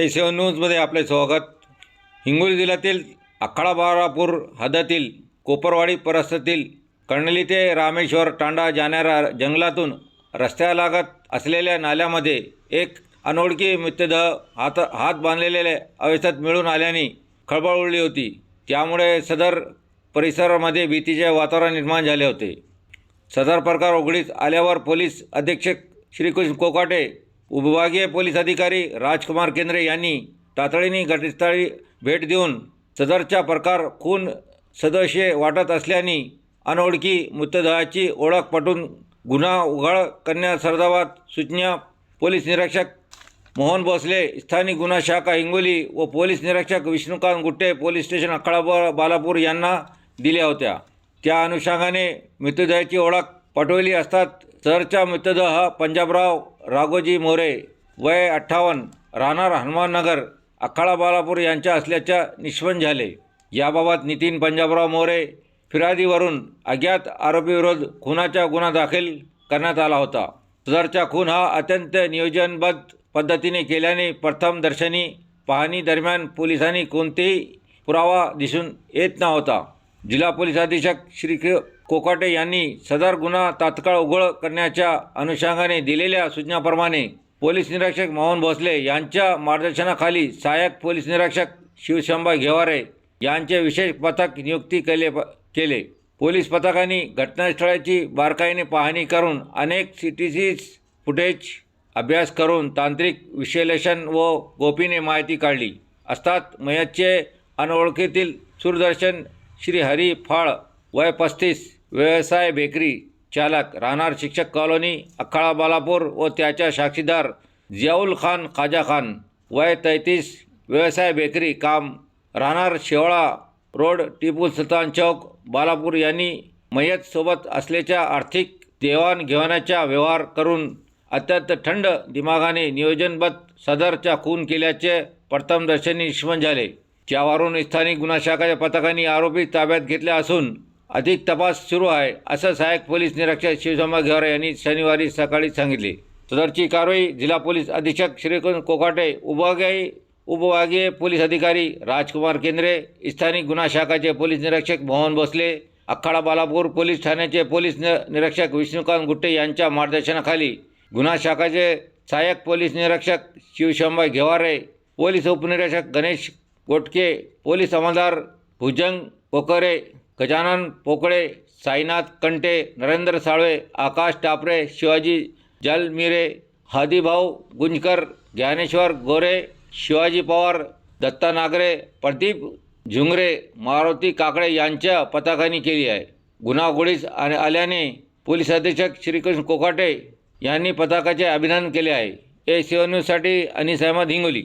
ते सेवन न्यूजमध्ये आपले स्वागत. हिंगोली जिल्ह्यातील आखाडा बारापूर हद्दीतील कोपरवाडी परिसरातील कर्णली ते रामेश्वर तांडा जाणाऱ्या जंगलातून रस्त्यालागत असलेल्या नाल्यामध्ये एक अनोळखी मृतदेह हात हात बांधलेले अवस्थेत मिळून आल्याने खळबळ उडली होती. त्यामुळे सदर परिसरामध्ये भीतीचे वातावरण निर्माण झाले होते. सदर प्रकार उघडीस आल्यावर पोलीस अधीक्षक श्रीकृष्ण कोकाटे उपविभागीय पोलीस अधिकारी राजकुमार केंद्रे यांनी तातडीने घटनास्थळी भेट देऊन सदरचा प्रकार खून सदस्य वाटत असल्याने अनोळखी मृतदेहाची ओळख पटून गुन्हा उघड करण्यासंदर्भात सूचना पोलीस निरीक्षक मोहन भोसले स्थानिक गुन्हा शाखा हिंगोली व पोलीस निरीक्षक विष्णुकांत गुट्टे पोलीस स्टेशन अक्काळा बालापूर यांना दिल्या होत्या. त्या अनुषंगाने मृतदेहाची ओळख पटवली असतात. सरचा मृतदेह पंजाबराव राघोजी मोरे वय अठ्ठावन्न राहणार हनुमाननगर अक्काळा बालापूर यांच्या असल्याच्या निष्पन्न झाले. याबाबत नितीन पंजाबराव मोरे फिर्यादीवरून अज्ञात आरोपीविरोध खुनाचा गुन्हा दाखल करण्यात आला होता. सदरचा खून हा अत्यंत नियोजनबद्ध पद्धतीने केल्याने प्रथम दर्शनी पाहणी दरम्यान पोलिसांनी कोणतेही पुरावा दिसून येत नव्हता. जिल्हा पोलीस अधीक्षक श्री कोकाटे यांनी सदर गुन्हा तात्काळ उघड करण्याच्या अनुषंगाने दिलेल्या सूचनाप्रमाणे पोलीस निरीक्षक मोहन भोसले यांच्या मार्गदर्शनाखाली सहाय्यक पोलीस निरीक्षक शिवशंभा घेवारे यांचे विशेष पथक नियुक्ती केले प- केले. पोलीस पथकांनी घटनास्थळाची बारकाईने पाहणी करून अनेक सी टी सी फुटेज अभ्यास करून तांत्रिक विश्लेषण व गोपीने माहिती काढली. असतात मयतचे अनोळखीतील सूरदर्शन श्री हरी फाळ वय पस्तीस. व्यवसाय बेकरी चालक राहणार शिक्षक कॉलनी अखाळा बालापूर व त्याच्या साक्षीदार जियाउल खान खाजा खान. वय तैतीस व्यवसाय बेकरी काम राहणार शेवळा रोड टिपू सुलतान चौक बालापूर यांनी मयतसोबत असल्याच्या आर्थिक देवाणघेवाणाचा व्यवहार करून अत्यंत थंड दिमागाने नियोजनबद्ध सदरचा खून केल्याचे प्रथमदर्शनी निष्पन्न झाले. त्यावरून स्थानिक गुन्हा शाखाच्या पथकाने आरोपी ताब्यात घेतल्या असून अधिक तपास सुरू आहे असं सहाय्यक पोलीस निरीक्षक शिवशंभा घेवरे यांनी शनिवारी सकाळी सांगितले. सदरची कारवाई जिल्हा पोलीस अधीक्षक श्रीकुंज कोकाटे उपविभागीय उपविभागीय पोलीस अधिकारी राजकुमार केंद्रे स्थानिक गुन्हा शाखाचे पोलीस निरीक्षक मोहन भोसले अखाडा बालापूर पोलीस ठाण्याचे पोलीस निरीक्षक विष्णुकांत गुट्टे यांच्या मार्गदर्शनाखाली गुन्हा शाखाचे सहाय्यक पोलीस निरीक्षक शिवशंभा घेवारे पोलीस उपनिरीक्षक गणेश गोटके पोलीस अंमलदार भुजंग कोकरे गजानन पोकळे साईनाथ कंटे नरेंद्र साळवे आकाश टापरे शिवाजी जलमिरे हादीभाऊ गुंजकर ज्ञानेश्वर गोरे शिवाजी पवार दत्ता नागरे प्रदीप झुंगरे मारुती काकडे यांच्या पथकाने केली आहे. गुन्हा उघडीस आ- आल्याने पोलीस अधीक्षक श्रीकृष्ण कोकाटे यांनी पथकाचे अभिनंदन केले आहे. ए सेवन न्यूजसाठी अनिस अहमद हिंगोली.